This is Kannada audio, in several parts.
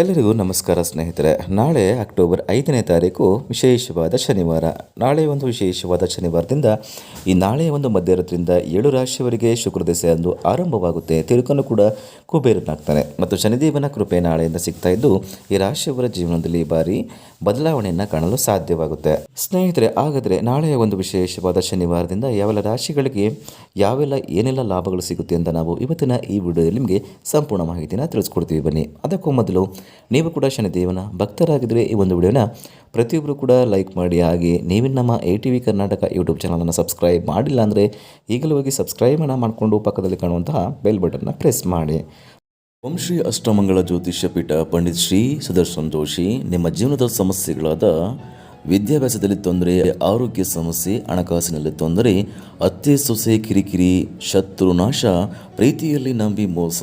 ಎಲ್ಲರಿಗೂ ನಮಸ್ಕಾರ ಸ್ನೇಹಿತರೆ. ನಾಳೆ ಅಕ್ಟೋಬರ್ ಐದನೇ ತಾರೀಕು ವಿಶೇಷವಾದ ಶನಿವಾರ. ನಾಳೆ ಒಂದು ವಿಶೇಷವಾದ ಶನಿವಾರದಿಂದ ಈ ನಾಳೆ ಒಂದು ಮಧ್ಯರಾತ್ರಿಯಿಂದ ಏಳು ರಾಶಿಯವರಿಗೆ ಶುಕ್ರ ದಶೆ ಅಂದು ಆರಂಭವಾಗುತ್ತೆ ತಿರುಕನ್ನು ಕೂಡ ಕುಬೇರನಾಗ್ತಾನೆ. ಮತ್ತು ಶನಿದೇವನ ಕೃಪೆ ನಾಳೆಯಿಂದ ಸಿಗ್ತಾ ಇದ್ದು ಈ ರಾಶಿಯವರ ಜೀವನದಲ್ಲಿ ಬಾರಿ ಬದಲಾವಣೆಯನ್ನು ಕಾಣಲು ಸಾಧ್ಯವಾಗುತ್ತೆ. ಸ್ನೇಹಿತರೆ, ಹಾಗಾದರೆ ನಾಳೆಯ ಒಂದು ವಿಶೇಷವಾದ ಶನಿವಾರದಿಂದ ಯಾವೆಲ್ಲ ರಾಶಿಗಳಿಗೆ ಯಾವೆಲ್ಲ ಏನೆಲ್ಲ ಲಾಭಗಳು ಸಿಗುತ್ತೆ ಅಂತ ನಾವು ಇವತ್ತಿನ ಈ ವಿಡಿಯೋದಲ್ಲಿ ನಿಮಗೆ ಸಂಪೂರ್ಣ ಮಾಹಿತಿನ ತಿಳಿಸ್ಕೊಡ್ತೀವಿ. ಬನ್ನಿ, ಅದಕ್ಕೂ ಮೊದಲು ನೀವು ಕೂಡ ಶನಿದೇವನ ಭಕ್ತರಾಗಿದ್ದರೆ ಈ ಒಂದು ವಿಡಿಯೋನ ಪ್ರತಿಯೊಬ್ಬರು ಕೂಡ ಲೈಕ್ ಮಾಡಿ. ಹಾಗೆ ನೀವಿನ ನಮ್ಮ A T V Karnataka YouTube ಚಾನಲನ್ನು ಸಬ್ಸ್ಕ್ರೈಬ್ ಮಾಡಿಲ್ಲ ಅಂದರೆ ಈಗಲೂ ಹೋಗಿ ಸಬ್ಸ್ಕ್ರೈಬನ್ನು ಮಾಡಿಕೊಂಡು ಪಕ್ಕದಲ್ಲಿ ಕಾಣುವಂತಹ ಬೆಲ್ ಬಟನ್ನ ಪ್ರೆಸ್ ಮಾಡಿ. ಓಂ ಶ್ರೀ ಅಷ್ಟಮಂಗಳ ಜ್ಯೋತಿಷ್ಯ ಪೀಠ ಪಂಡಿತ್ ಶ್ರೀ ಸುದರ್ಶನ್ ಜೋಶಿ ನಿಮ್ಮ ಜೀವನದ ಸಮಸ್ಯೆಗಳಾದ ವಿದ್ಯಾಭ್ಯಾಸದಲ್ಲಿ ತೊಂದರೆ, ಆರೋಗ್ಯ ಸಮಸ್ಯೆ, ಹಣಕಾಸಿನಲ್ಲಿ ತೊಂದರೆ, ಅತ್ತೆ ಸೊಸೆ ಕಿರಿಕಿರಿ, ಶತ್ರು ನಾಶ, ಪ್ರೀತಿಯಲ್ಲಿ ನಂಬಿ ಮೋಸ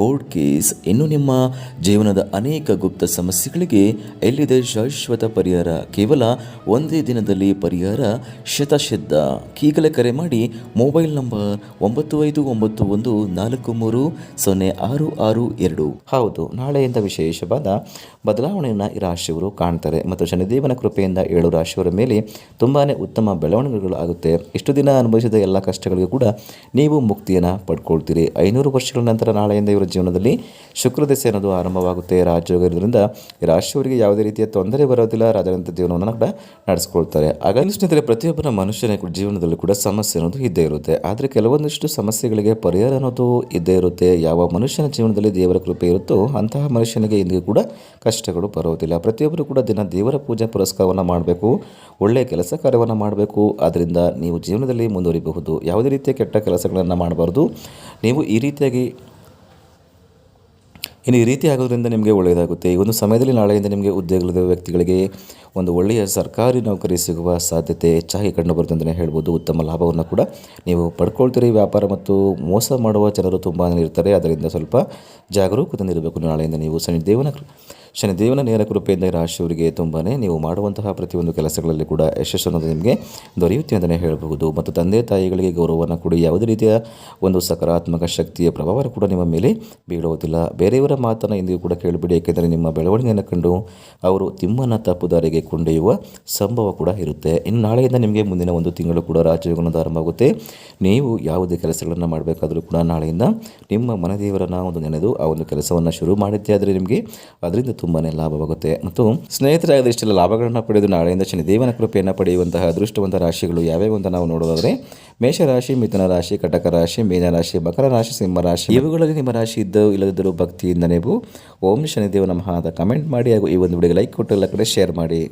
ಕೋರ್ಟ್ ಕೇಸ್ ಇನ್ನು ನಿಮ್ಮ ಜೀವನದ ಅನೇಕ ಗುಪ್ತ ಸಮಸ್ಯೆಗಳಿಗೆ ಎಲ್ಲಿದೆ ಶಾಶ್ವತ ಪರಿಹಾರ? ಕೇವಲ ಒಂದೇ ದಿನದಲ್ಲಿ ಪರಿಹಾರ? ಶತಶಿದ್ಧ ಈಗಲೇ ಕರೆ ಮಾಡಿ ಮೊಬೈಲ್ ನಂಬರ್ ಒಂಬತ್ತು ಐದು ಒಂಬತ್ತು ಒಂದು ನಾಲ್ಕು ಮೂರು ಸೊನ್ನೆ ಆರು ಆರು ಎರಡು. ಹೌದು, ನಾಳೆಯಿಂದ ವಿಶೇಷವಾದ ಬದಲಾವಣೆಯನ್ನು ಈ ರಾಶಿಯವರು ಕಾಣ್ತಾರೆ ಮತ್ತು ಶನಿದೇವನ ಕೃಪೆಯಿಂದ ಏಳು ರಾಶಿಯವರ ಮೇಲೆ ತುಂಬಾ ಉತ್ತಮ ಬೆಳವಣಿಗೆಗಳು ಆಗುತ್ತೆ. ಇಷ್ಟು ದಿನ ಅನುಭವಿಸಿದ ಎಲ್ಲ ಕಷ್ಟಗಳಿಗೂ ಕೂಡ ನೀವು ಮುಕ್ತಿಯನ್ನು ಪಡ್ಕೊಳ್ತೀರಿ. ಐನೂರು ವರ್ಷಗಳ ನಂತರ ನಾಳೆಯಿಂದ ಇವರ ಜೀವನದಲ್ಲಿ ಶುಕ್ರ ದೆಸೆ ಅನ್ನೋದು ಆರಂಭವಾಗುತ್ತೆ. ರಾಜಯೋಗ ಇರೋದ್ರಿಂದ ರಾಶಿಯವರಿಗೆ ಯಾವುದೇ ರೀತಿಯ ತೊಂದರೆ ಬರೋದಿಲ್ಲ. ರಾಜರಂತ ಜೀವನವನ್ನು ಕೂಡ ನಡೆಸ್ಕೊಳ್ತಾರೆ. ಹಾಗಾಗಿ ಸ್ನೇಹಿತರೆ ಪ್ರತಿಯೊಬ್ಬರ ಮನುಷ್ಯನ ಜೀವನದಲ್ಲೂ ಜೀವನದಲ್ಲಿ ಕೂಡ ಸಮಸ್ಯೆ ಅನ್ನೋದು ಇದ್ದೇ ಇರುತ್ತೆ. ಆದರೆ ಕೆಲವೊಂದಿಷ್ಟು ಸಮಸ್ಯೆಗಳಿಗೆ ಪರಿಹಾರ ಅನ್ನೋದು ಇದ್ದೇ ಇರುತ್ತೆ. ಯಾವ ಮನುಷ್ಯನ ಜೀವನದಲ್ಲಿ ದೇವರ ಕೃಪೆ ಇರುತ್ತೋ ಅಂತಹ ಮನುಷ್ಯನಿಗೆ ಇಂದಿಗೂ ಕೂಡ ಕಷ್ಟಗಳು ಬರೋದಿಲ್ಲ. ಪ್ರತಿಯೊಬ್ಬರು ಕೂಡ ದಿನ ದೇವರ ಪೂಜಾ ಪುರಸ್ಕಾರವನ್ನು ಮಾಡಬೇಕು. ಒಳ್ಳೆಯ ಕೆಲಸ ಕಾರ್ಯವನ್ನು ಮಾಡಬೇಕು. ಅದರಿಂದ ನೀವು ಜೀವನದಲ್ಲಿ ಮುಂದುವರಿಬಹುದು. ಯಾವುದೇ ರೀತಿಯ ಕೆಟ್ಟ ಕೆಲಸಗಳನ್ನು ಮಾಡಬಾರ್ದು. ನೀವು ಈ ರೀತಿಯಾಗಿ ಇನ್ನು ಈ ರೀತಿ ಆಗೋದ್ರಿಂದ ನಿಮಗೆ ಒಳ್ಳೆಯದಾಗುತ್ತೆ. ಈ ಒಂದು ಸಮಯದಲ್ಲಿ ನಾಳೆಯಿಂದ ನಿಮಗೆ ಉದ್ಯೋಗದ ವ್ಯಕ್ತಿಗಳಿಗೆ ಒಂದು ಒಳ್ಳೆಯ ಸರ್ಕಾರಿ ನೌಕರಿ ಸಿಗುವ ಸಾಧ್ಯತೆ ಹೆಚ್ಚಾಗಿ ಕಂಡುಬರುತ್ತೆ ಅಂತಲೇ ಹೇಳ್ಬೋದು. ಉತ್ತಮ ಲಾಭವನ್ನು ಕೂಡ ನೀವು ಪಡ್ಕೊಳ್ತೀರಿ. ವ್ಯಾಪಾರ ಮತ್ತು ಮೋಸ ಮಾಡುವ ಜನರು ತುಂಬಾ ಇರ್ತಾರೆ. ಅದರಿಂದ ಸ್ವಲ್ಪ ಜಾಗರೂಕತೆಯಿಂದ ಇರಬೇಕು ನಾಳೆಯಿಂದ ನೀವು ಸಣ್ಣ ಕೃ- ಶನಿದೇವನ ನೇರ ಕೃಪೆಯಿಂದ ರಾಶಿಯವರಿಗೆ ತುಂಬಾ ನೀವು ಮಾಡುವಂತಹ ಪ್ರತಿಯೊಂದು ಕೆಲಸಗಳಲ್ಲಿ ಕೂಡ ಯಶಸ್ಸು ಅನ್ನೋದು ನಿಮಗೆ ದೊರೆಯುತ್ತೆ ಅಂತಲೇ ಹೇಳಬಹುದು. ಮತ್ತು ತಂದೆ ತಾಯಿಗಳಿಗೆ ಗೌರವವನ್ನು ಕೊಡಿ. ಯಾವುದೇ ರೀತಿಯ ಒಂದು ಸಕಾರಾತ್ಮಕ ಶಕ್ತಿಯ ಪ್ರಭಾವ ಕೂಡ ನಿಮ್ಮ ಮೇಲೆ ಬೀಳುವುದಿಲ್ಲ ಬೇರೆಯವರ ಮಾತನ್ನು ಎಂದಿಗೂ ಕೂಡ ಕೇಳಿಬಿಡಿ. ಏಕೆಂದರೆ ನಿಮ್ಮ ಬೆಳವಣಿಗೆಯನ್ನು ಕಂಡು ಅವರು ತಿಮ್ಮನ ತಪ್ಪು ದಾರಿಗೆ ಕೊಂಡೊಯ್ಯುವ ಸಂಭವ ಕೂಡ ಇರುತ್ತೆ. ಇನ್ನು ನಾಳೆಯಿಂದ ನಿಮಗೆ ಮುಂದಿನ ಒಂದು ತಿಂಗಳು ಕೂಡ ರಾಜಯೋಗನದ ಆರಂಭವಾಗುತ್ತೆ ನೀವು ಯಾವುದೇ ಕೆಲಸಗಳನ್ನು ಮಾಡಬೇಕಾದರೂ ಕೂಡ ನಾಳೆಯಿಂದ ನಿಮ್ಮ ಮನದೇವರನ್ನು ಒಂದು ನೆನೆದು ಆ ಒಂದು ಕೆಲಸವನ್ನು ಶುರು ಮಾಡಿದ್ದೆ ಆದರೆ ನಿಮಗೆ ಅದರಿಂದ ತುಂಬಾ ಲಾಭವಾಗುತ್ತೆ. ಮತ್ತು ಸ್ನೇಹಿತರಾದ ಇಷ್ಟೆಲ್ಲ ಲಾಭಗಳನ್ನು ಪಡೆದು ನಾಳೆಯಿಂದ ಶನಿದೇವನ ಕೃಪೆಯನ್ನು ಪಡೆಯುವಂತಹ ಅದೃಷ್ಟವಂತ ರಾಶಿಗಳು ಯಾವ್ಯಾವು ಅಂತ ನಾವು ನೋಡೋದಾದರೆ ಮೇಷರಾಶಿ, ಮಿಥುನ ರಾಶಿ, ಕಟಕ ರಾಶಿ ಮೀನರಾಶಿ ಮಕರ ರಾಶಿ, ಸಿಂಹ ರಾಶಿ. ಇವುಗಳಲ್ಲಿ ನಿಮ್ಮ ರಾಶಿ ಇದ್ದು ಇಲ್ಲದಿದ್ದರೂ ಭಕ್ತಿಯಿಂದ ನೀವು ಓಂ ಶನಿದೇವ ನಮಃ ಅಂತ ಕಮೆಂಟ್ ಮಾಡಿ ಹಾಗೂ ಈ ಒಂದು ವಿಡಿಯೋಗೆ ಲೈಕ್ ಕೊಟ್ಟು ಎಲ್ಲ ಕಡೆ ಶೇರ್ ಮಾಡಿ.